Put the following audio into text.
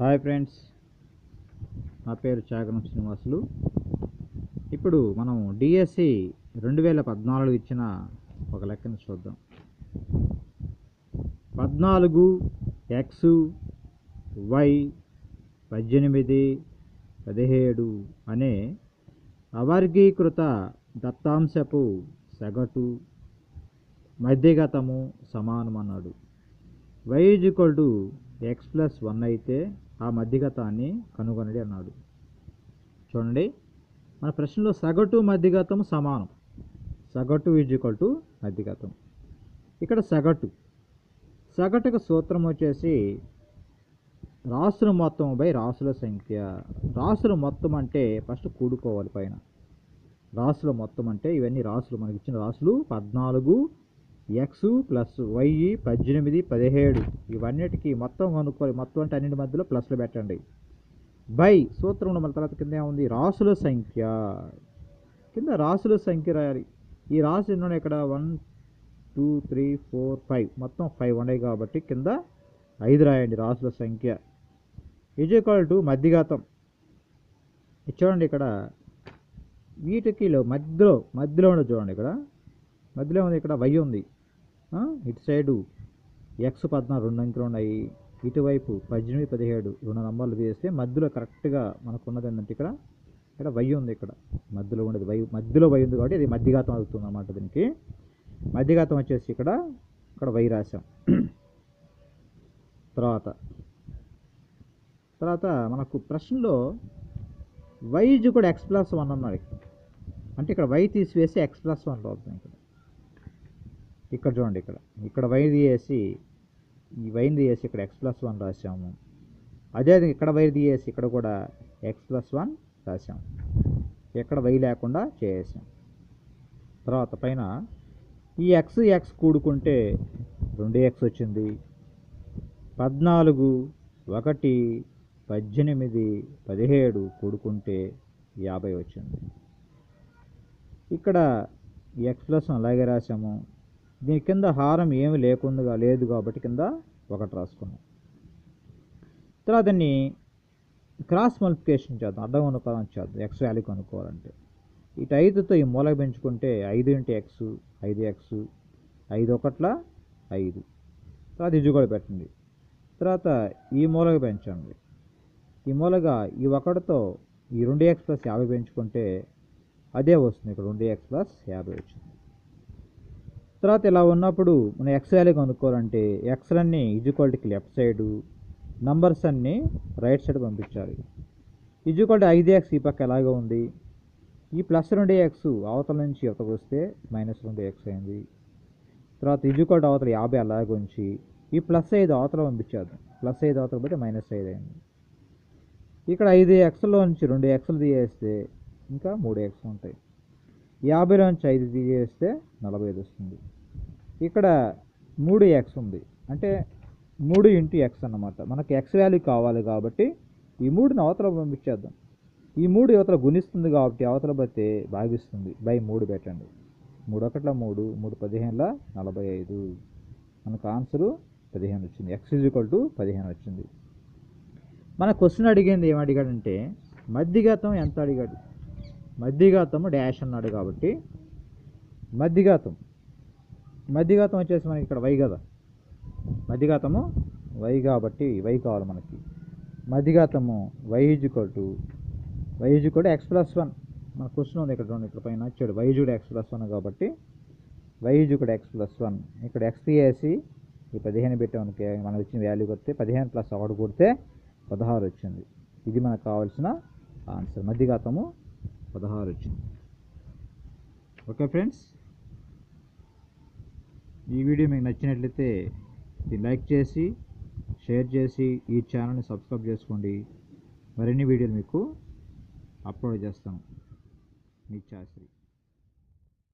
Hi friends. నా పేరు చాగరం శ్రీనివాసులు. ఇప్పుడు మనం డిఎస్సి రెండు వేల పద్నాలుగు ఇచ్చిన ఒక లెక్కను చూద్దాం. పద్నాలుగు ఎక్స్ వై పద్దెనిమిది పదిహేడు అనే అవర్గీకృత దత్తాంశపు సగటు మధ్యగతము సమానం అన్నాడు y equal to x plus one అయితే ఆ మధ్యగతాన్ని కనుగొనడి అన్నాడు. చూడండి మన ప్రశ్నలో సగటు మధ్యగతం సమానం. సగటు ఈజ్ ఈక్వల్ టు మధ్యగతం. ఇక్కడ సగటు. సగటుకు సూత్రం వచ్చేసి రాసుల మొత్తం బై రాసుల సంఖ్య. రాసుల మొత్తం అంటే ఫస్ట్ కూడుకోవాలి పైన. రాసుల మొత్తం అంటే ఇవన్నీ రాసులు మనకి ఇచ్చిన రాసులు పద్నాలుగు ఎక్స్ ప్లస్ వై పద్దెనిమిది పదిహేడు ఇవన్నిటికి మొత్తం కనుక్కోవాలి. మొత్తం అంటే అన్నింటి మధ్యలో ప్లస్లు పెట్టండి. బై సూత్రంలో మన తర్వాత కింద ఏముంది? రాసుల సంఖ్య. కింద రాసుల సంఖ్య రాయాలి. ఈ రాసు ఎన్ని ఇక్కడ? One two three four five మొత్తం ఫైవ్ ఉన్నాయి కాబట్టి కింద ఐదు రాయండి రాసుల సంఖ్య. ఈజ్ టు మధ్యఘాతం. చూడండి ఇక్కడ. వీటికిలో మధ్యలో మధ్యలో ఉండదు చూడండి ఇక్కడ. మధ్యలో ఉంది ఇక్కడ వై ఉంది. ఇటు సైడు ఎక్స్ పద్నాలుగు రెండు అంకెలు ఉన్నాయి. ఇటువైపు పద్దెనిమిది పదిహేడు రెండు నంబర్లు వేస్తే మధ్యలో కరెక్ట్గా మనకు ఉన్నది ఏంటంటే ఇక్కడ ఇక్కడ వై ఉంది ఇక్కడ. మధ్యలో ఉండేది వై మధ్యలో వై ఉంది కాబట్టి ఇది మధ్యఘాతం అవుతుంది అన్నమాట దీనికి. మధ్యఘాతం వచ్చేసి ఇక్కడ ఇక్కడ వై రాశాం. తర్వాత తర్వాత మనకు ప్రశ్నలో వైజ్ కూడా ఎక్స్ ప్లస్ వన్ అన్నాడు అంటే ఇక్కడ వై తీసివేసి ఎక్స్ ప్లస్ వన్ అవుతుంది ఇక్కడ చూడండి ఇక్కడ. ఇక్కడ వైర్ తీసేసి ఈ వైర్ తీసేసి ఇక్కడ ఎక్స్ ప్లస్ వన్ రాసాము అదే ఇక్కడ వైర్ తీసేసి ఇక్కడ కూడా ఎక్స్ ప్లస్ వన్ రాసాము ఎక్కడ వై లేకుండా చేసాం తర్వాత పైన ఈ ఎక్స్ ఎక్స్ కూడుకుంటే రెండు ఎక్స్ వచ్చింది. పద్నాలుగు ఒకటి పద్దెనిమిది పదిహేడు కూడుకుంటే యాభై వచ్చింది. ఇక్కడ ఎక్స్ ప్లస్ అలాగే రాసాము దీని కింద హారం ఏమి లేకుండా లేదు కాబట్టి కింద ఒకటి రాసుకున్నాం. తర్వాత దీన్ని క్రాస్ మల్టిప్లికేషన్ చేద్దాం. అడ్డం అనుకోవాలని చేద్దాం. ఎక్స్ వాల్యూ కనుక్కోవాలంటే. ఇటు ఐదుతో ఈ మూలక పెంచుకుంటే ఐదు ఇంటి ఎక్స్ ఐదు ఎక్స్ ఐదు ఒకట్ల ఐదు. తర్వాత ఇది కూడా పెట్టండి. తర్వాత ఈ మూలగా పెంచండి. ఈ మూలగా ఈ ఒకటితో ఈ రెండు ఎక్స్ ప్లస్ యాభై పెంచుకుంటే అదే వస్తుంది. ఇక్కడ రెండు ఎక్స్ ప్లస్ యాభై వచ్చింది. తర్వాత ఇలా ఉన్నప్పుడు మనం ఎక్స్ వాల్యూ కనుక్కోవాలంటే ఎక్స్ అన్ని లెఫ్ట్ సైడు నంబర్స్ అన్నీ రైట్ సైడ్ పంపించాలి. ఈజ్వల్టీ ఐదు ఎక్స్ ఈ పక్క ఎలాగో ఉంది? ఈ ప్లస్ రెండు ఎక్స్ అవతల నుంచి ఇవతకు వస్తే మైనస్ రెండు ఎక్స్ అయింది. తర్వాత ఈజ్వల్టీ అవతల యాభై అలాగే ఉంచి ఈ ప్లస్ ఐదు అవతల పంపించారు ప్లస్ ఐదు అవతల పోతే మైనస్ ఐదు అయింది. ఇక్కడ ఐదు ఎక్స్లో నుంచి రెండు ఎక్స్లు తీసేస్తే ఇంకా మూడు ఎక్స్ ఉంటాయి. యాభైలో నుంచి ఐదు తీసేస్తే నలభై ఐదు వస్తుంది. ఇక్కడ మూడు ఎక్స్ ఉంది. అంటే మూడు ఇంటూ ఎక్స్ అన్నమాట. మనకి ఎక్స్ వాల్యూ కావాలి కాబట్టి ఈ మూడుని అవతల పంపించేద్దాం. ఈ మూడు అవతల గుణిస్తుంది కాబట్టి అవతల పోతే భాగిస్తుంది బై మూడు పెట్టండి. మూడు ఒకట్ల మూడు మూడు పదిహేనుల నలభై ఐదు. మనకు ఆన్సరు పదిహేను వచ్చింది. ఎక్స్ ఈజ్వల్ టు పదిహేను వచ్చింది. మన క్వశ్చన్ అడిగింది ఏం అడిగాడంటే మధ్యఘాతం ఎంత అడిగాడు? మధ్యఘాతము డాష్ అన్నాడు కాబట్టి మధ్యఘాతం మధ్యఘాతం వచ్చేసి మనకి ఇక్కడ వై కదా? మధ్యఘాతము వై కాబట్టి వై కావాలి మనకి. మధ్యఘాతము y is equal to y x plus one. మన క్వశ్చన్ ఉంది ఇక్కడ చూడండి ఇక్కడ పైన వచ్చాడు. Y is x plus one కాబట్టి y is x plus one. ఇక్కడ ఎక్స్ తీసేసి ఈ పదిహేను పెట్టామనుకే మనకు వచ్చిన వాల్యూ కొడితే పదిహేను ప్లస్ ఒకటి కొడితే పదహారు వచ్చింది. ఇది మనకు కావాల్సిన ఆన్సర్ మధ్యఘాతము పదహారు వచ్చింది. ఓకే ఫ్రెండ్స్ ఈ వీడియో మీకు నచ్చినట్లయితే ఇది లైక్ చేసి షేర్ చేసి ఈ ఛానల్ని సబ్స్క్రైబ్ చేసుకోండి. మరిన్ని వీడియోలు మీకు అప్లోడ్ చేస్తాను. మీ శాస్త్రి